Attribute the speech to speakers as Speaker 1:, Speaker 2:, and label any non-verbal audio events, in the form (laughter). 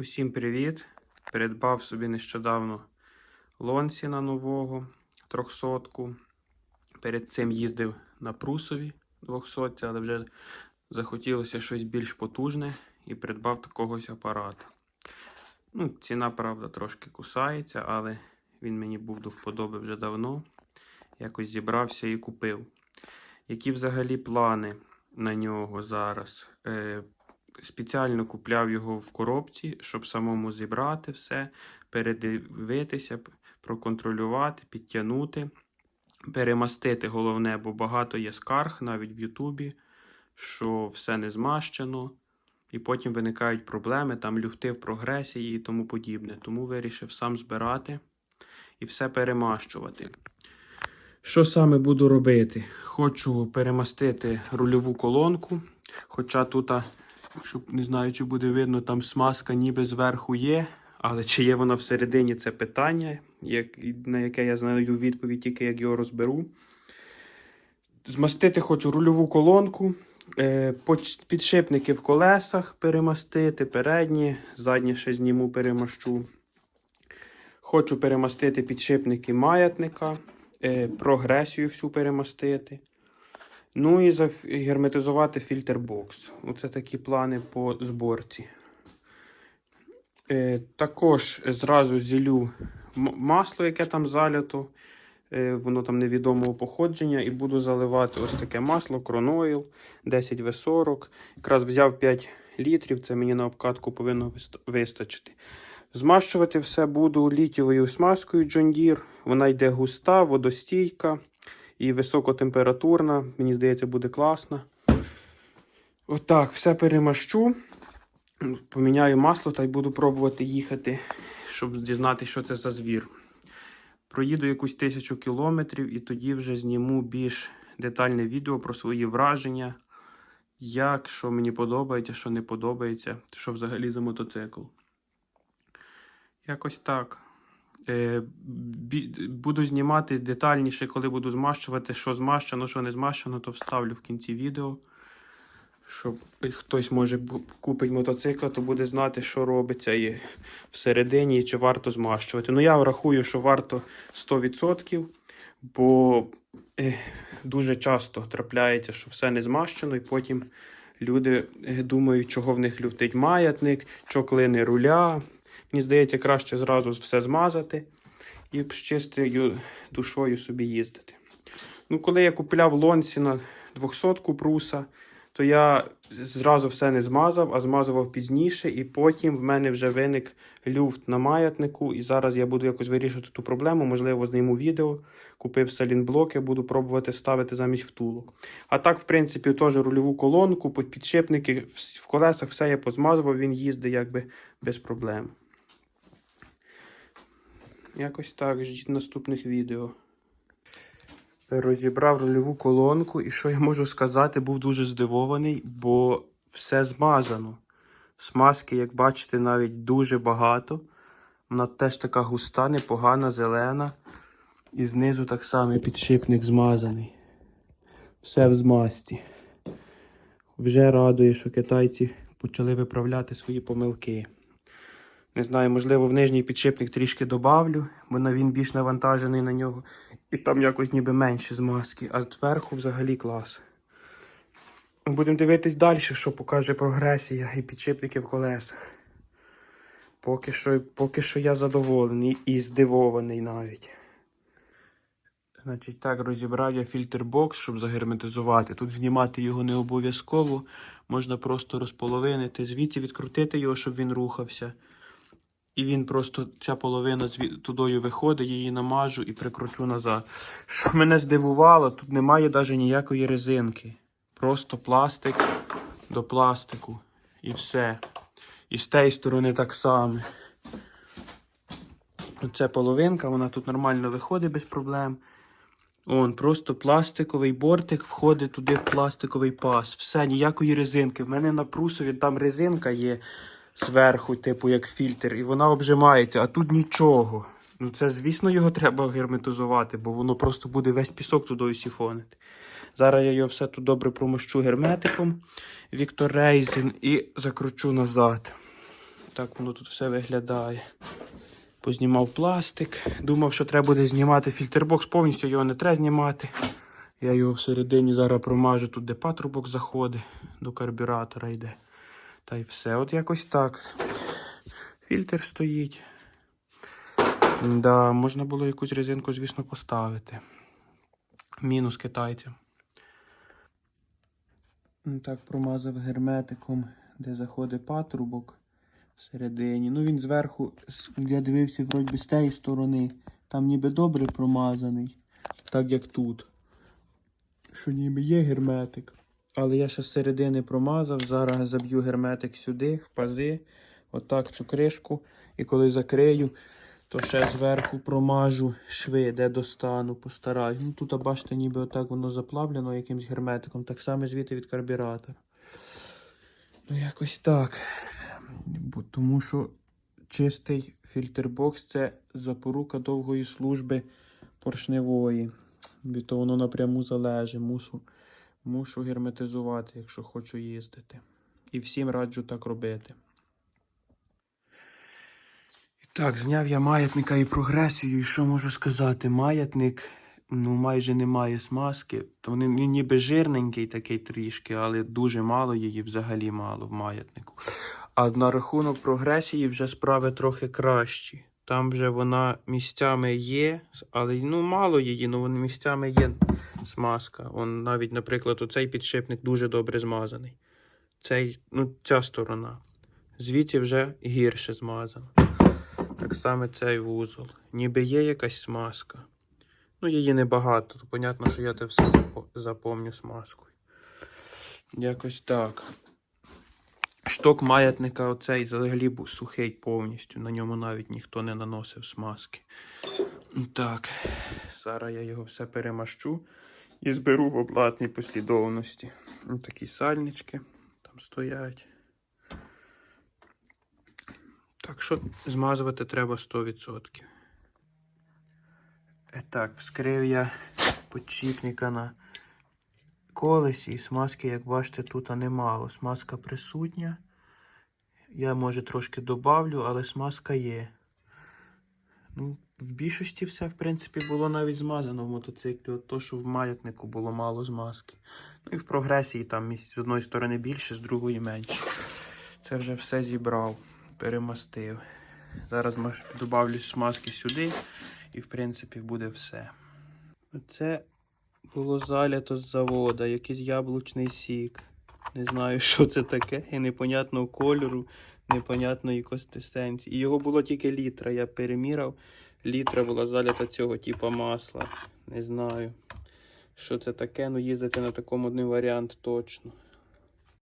Speaker 1: Усім привіт! Придбав собі нещодавно Лонсіна нового 300 Перед цим їздив на Прусові 200, але вже захотілося щось більш потужне і придбав такогось апарата. Ну, ціна, правда, трошки кусається, але він мені був до вподоби вже давно. Якось зібрався і купив. Які взагалі плани на нього зараз? Спеціально купляв його в коробці, щоб самому зібрати все, передивитися, проконтролювати, підтягнути, перемастити головне, бо багато є скарг навіть в Ютубі, що все не змащено, і потім виникають проблеми, там люфти в прогресії і тому подібне. Тому вирішив сам збирати і все перемащувати. Що саме буду робити? Хочу перемастити рульову колонку, хоча тут Якщо не знаю, чи буде видно, там смазка ніби зверху є, але чи є вона всередині, це питання, як, на яке я знайду відповідь тільки як його розберу. Змастити хочу рульову колонку, е, підшипники в колесах перемастити, передні, задні ще зніму, перемащу. Хочу перемастити підшипники маятника, е, прогресію всю перемастити. Ну і загерметизувати фільтр бокс. Оце такі плани по зборці. Е, також зразу зілю масло, яке там залято. Е, воно там невідомого походження. І буду заливати ось таке масло, Кронойл 10В40. Якраз взяв 5 літрів, це мені на обкатку повинно вистачити. Змащувати все буду літієвою смазкою John Deere. Вона йде густа, водостійка і високотемпературна. Мені здається, буде класно. Отак, все перемащу. Поміняю масло та й буду пробувати їхати, щоб дізнатися, що це за звір. Проїду якусь тисячу кілометрів і тоді вже зніму більш детальне відео про свої враження, як, що мені подобається, що не подобається, що взагалі за мотоцикл. Якось так. Е, буду знімати детальніше, коли буду змащувати, що змащено, що не змащено, то вставлю в кінці відео. Щоб хтось може купить мотоцикл, то буде знати, що робиться і всередині, і чи варто змащувати. Ну, я рахую, що варто 100%, бо е, дуже часто трапляється, що все не змащено, і потім люди е, думають, чого в них люфтить маятник, що клини руля. Мені здається, краще зразу все змазати і з чистою душою собі їздити. Ну, коли я купляв Лонсіна 200-ку пруса, то я зразу все не змазав, а змазував пізніше, і потім в мене вже виник люфт на маятнику, і зараз я буду якось вирішувати ту проблему, можливо, зніму відео, купив салінблоки, буду пробувати ставити замість втулок. А так, в принципі, теж рульову колонку, підшипники в колесах, все я позмазував, він їздить якби без проблем. Якось так, ждіть наступних відео. Розібрав рульову колонку, і що я можу сказати, був дуже здивований, бо все змазано. Смазки, як бачите, навіть дуже багато. Вона теж така густа, непогана, зелена. І знизу так само підшипник змазаний. Все в змазці. Вже радує, що китайці почали виправляти свої помилки. Не знаю, можливо, в нижній підшипник трішки добавлю, бо він більш навантажений на нього. І там якось ніби менше змазки, а зверху взагалі клас. Будемо дивитись далі, що покаже прогресія і підшипники в колесах. Поки що, поки що я задоволений і здивований навіть. Значить, так, розібрав я фільтр бокс, щоб загерметизувати. Тут знімати його не обов'язково. Можна просто розполовинити, звідти відкрутити його, щоб він рухався. І він просто ця половина тудою виходить, її намажу і прикручу назад. Що мене здивувало, тут немає навіть ніякої резинки. Просто пластик до пластику. І все. І з тієї сторони так само. Оце половинка, вона тут нормально виходить без проблем. Он, просто пластиковий бортик входить туди в пластиковий паз. Все, ніякої резинки. В мене на прусові там резинка є зверху, типу як фільтр, і вона обжимається, а тут нічого. Ну це, звісно, його треба герметизувати, бо воно просто буде весь пісок туди сіфонити. Зараз я його все тут добре промощу герметиком Віктор Рейзен і закручу назад. так воно тут все виглядає. Познімав пластик. Думав, що треба буде знімати фільтрбокс повністю, його не треба знімати. Я його всередині зараз промажу тут, де патрубок заходить, до карбюратора йде. Та й все. От якось так. Фільтр стоїть. Да, можна було якусь резинку, звісно, поставити. Мінус китайцям. Ну, Так, промазав герметиком, де заходить патрубок всередині. Ну він зверху, я дивився вроді з тієї сторони. Там ніби добре промазаний, так як тут. Що ніби є герметик. Але я ще з середини промазав. Зараз заб'ю герметик сюди, в пази, отак цю кришку. І коли закрию, то ще зверху промажу шви, де достану, постараюсь. Ну тут, бачите, ніби отак воно заплавлено якимсь герметиком, так само звідти від карбюратора. Ну, якось так. Тому що чистий фільтрбокс це запорука довгої служби поршневої. Від того воно напряму залежить. Мушу, мушу герметизувати, якщо хочу їздити. І всім раджу так робити. І так, зняв я маятника і прогресію. І що можу сказати? Маятник ну, майже не має смазки. То він ніби жирненький такий трішки, але дуже мало її, взагалі мало в маятнику. А на рахунок прогресії вже справи трохи кращі. Там вже вона місцями є, але ну мало її, ну вон місцями є смазка. Он навіть, наприклад, оцей підшипник дуже добре змазаний. Цей, ну, ця сторона. Звідти вже гірше змазано. Так само цей вузол. Ніби є якась смазка. Ну, її небагато, то понятно, що я те все запомню смазкою. Якось так. Шток маятника оцей взагалі був сухий повністю. На ньому навіть ніхто не наносив смазки. Так, зараз я його все перемащу і зберу в оплатній послідовності. Такі сальнички там стоять. Так що змазувати треба 100%. Е, Так, вскрив я подшипника на колесі і смазки, як бачите, тут немало. Смазка присутня. Я, може, трошки добавлю, але смазка є. Ну, в більшості все, в принципі, було навіть змазано в мотоциклі. От то, що в маятнику було мало змазки. Ну і в прогресії там з одної сторони більше, з другої менше. Це вже все зібрав, перемастив. Зараз добавлю смазки сюди, і в принципі буде все. Оце було залято з завода, якийсь яблучний сік. Не знаю, (laughs) що це таке, і непонятного кольору, непонятної консистенції. І його було тільки літра. Я переміряв. Літра була залята цього типу масла. Не знаю, що це таке, ну їздити на такому один варіант точно.